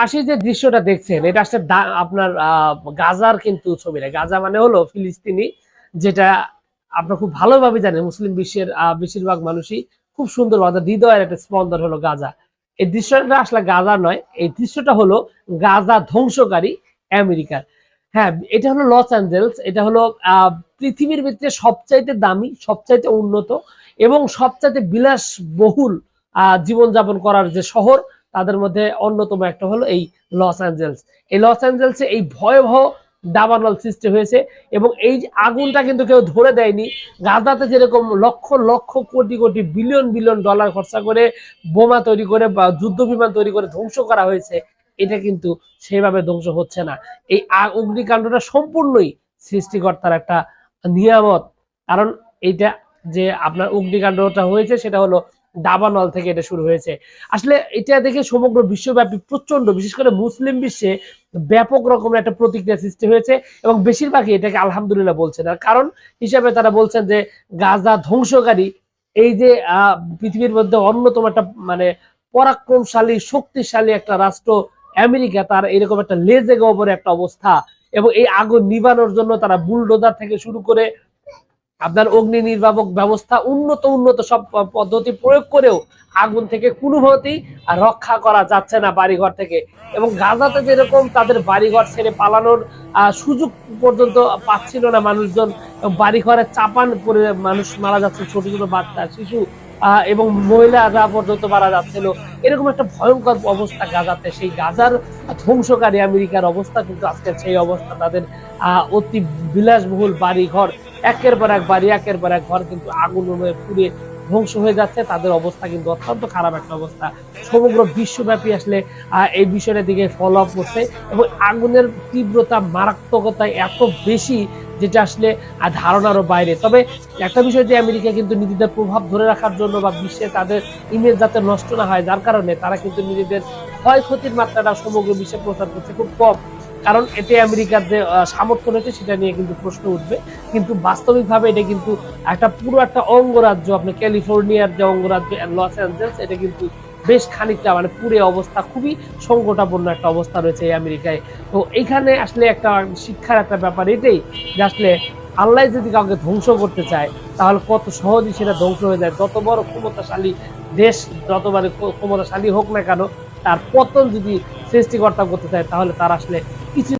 পাশে যে দৃশ্যটা দেখছেন, এটা আসলে আপনার গাজার কিন্তু ছবি না। গাজা মানে হলো ফিলিস্তিনি, যেটা আপনার খুব ভালোভাবে জানেন, মুসলিম বিশ্বের বেশিরভাগ মানুষই খুব সুন্দর আমাদের হৃদয়ের একটা স্পন্দন হলো গাজা। এই দৃশ্যটা আসলে গাজা নয়, এই দৃশ্যটা হলো গাজা ধ্বংসকারী আমেরিকার। হ্যাঁ এটা হলো লস অ্যাঞ্জেলস, এটা হলো পৃথিবীর ভিতরে সবচাইতে দামি, সবচাইতে উন্নত এবং সবচাইতে বিলাসবহুল জীবনযাপন করার যে শহর তাদের মধ্যে অন্যতম একটা হলো এই লস অ্যাঞ্জেলস। এই লস অ্যাঞ্জেলসে এই ভয়াবহ দাবানল সৃষ্টি হয়েছে এবং এই আগুনটা কিন্তু কেউ ধরে দেয়নি। গাজাতে যেরকম lakh lakh, crore crore, billion billion dollar খরচা করে বোমা তৈরি করে বা যুদ্ধ বিমান তৈরি করে ধ্বংস করা হয়েছে, এটা কিন্তু সেভাবে ধ্বংস হচ্ছে না। এই অগ্নিকাণ্ডটা সম্পূর্ণই সৃষ্টিকর্তার একটা নিয়ামত। কারণ এইটা যে আপনার অগ্নিকাণ্ডটা হয়েছে, সেটা হলো দাবানল থেকে এটা শুরু হয়েছে। আসলে এটা দেখে সমগ্র বিশ্বব্যাপী প্রচণ্ড বিশেষ করে মুসলিম বিশ্বে ব্যাপক রকমের একটা প্রতিক্রিয়া সৃষ্টি হয়েছে এবং বেশিরভাগই এটাকে আলহামদুলিল্লাহ বলছেন। আর কারণ হিসাবে তারা বলছেন যে গাজা ধ্বংসকারী, এই যে পৃথিবীর মধ্যে অন্যতম একটা মানে পরাক্রমশালী, শক্তিশালী একটা রাষ্ট্র আমেরিকা, তার এরকম একটা লেজে গবরে একটা অবস্থা এবং এই আগুন নিবানোর জন্য তারা বুলডোজার থেকে শুরু করে আপনার অগ্নি নির্বাপক ব্যবস্থা উন্নত উন্নত সব পদ্ধতি প্রয়োগ করেও আগুন থেকে কোনোভাবেই রক্ষা করা যাচ্ছে না বাড়িঘর থেকে। এবং গাজাতে যেরকম তাদের বাড়িঘর ছেড়ে পালানোর সুযোগ পর্যন্ত পাচ্ছিল না মানুষজন বাড়িঘরে চাপান পরে মানুষ মারা যাচ্ছে, ছোট ছোট বাচ্চা, শিশু এবং মহিলারা পর্যন্ত মারা যাচ্ছিল। এরকম একটা ভয়ঙ্কর অবস্থা গাজাতে। সেই গাজার ধ্বংসকারী আমেরিকার অবস্থা, কিন্তু আজকের সেই অবস্থা তাদের অতি বিলাসবহুল বাড়ি ঘর একের পর এক বাড়ি, একের পর এক ঘর কিন্তু আগুন পুড়ে ধ্বংস হয়ে যাচ্ছে। তাদের অবস্থা কিন্তু অত্যন্ত খারাপ একটা অবস্থা। সমগ্র বিশ্বব্যাপী আসলে এই বিষয়টার দিকে ফলো আপ করছে এবং আগুনের তীব্রতা মারাত্মকতা এত বেশি যেটা আসলে ধারণারও বাইরে। তবে একটা বিষয় যে আমেরিকা কিন্তু নিজেদের প্রভাব ধরে রাখার জন্য বা বিশ্বে তাদের ইমেজ যাতে নষ্ট না হয়, যার কারণে তারা কিন্তু নিজেদের ক্ষয়ক্ষতির মাত্রাটা সমগ্র বিশ্বে প্রচার করছে খুব কম। কারণ এতে আমেরিকার যে সামর্থ্য রয়েছে সেটা নিয়ে কিন্তু প্রশ্ন উঠবে। কিন্তু বাস্তবিকভাবে এটা কিন্তু একটা পুরো একটা অঙ্গরাজ্য, আপনি ক্যালিফোর্নিয়ার যে অঙ্গরাজ্য লস অ্যাঞ্জেলস এটা কিন্তু বেশ খানিকটা মানে পুরে অবস্থা, খুবই সংকটাপন্ন একটা অবস্থা রয়েছে এই আমেরিকায়। তো এইখানে আসলে একটা শিক্ষার একটা ব্যাপার এটাই যে আসলে আল্লাহ যদি কাউকে ধ্বংস করতে চায়, তাহলে কত সহজেই সেটা ধ্বংস হয়ে যায়। যত বড় ক্ষমতাশালী দেশ যতবারে ক্ষমতাশালী হোক না কেন, তার পতন যদি সৃষ্টিকর্তা করতে চায়, তাহলে তার আসলে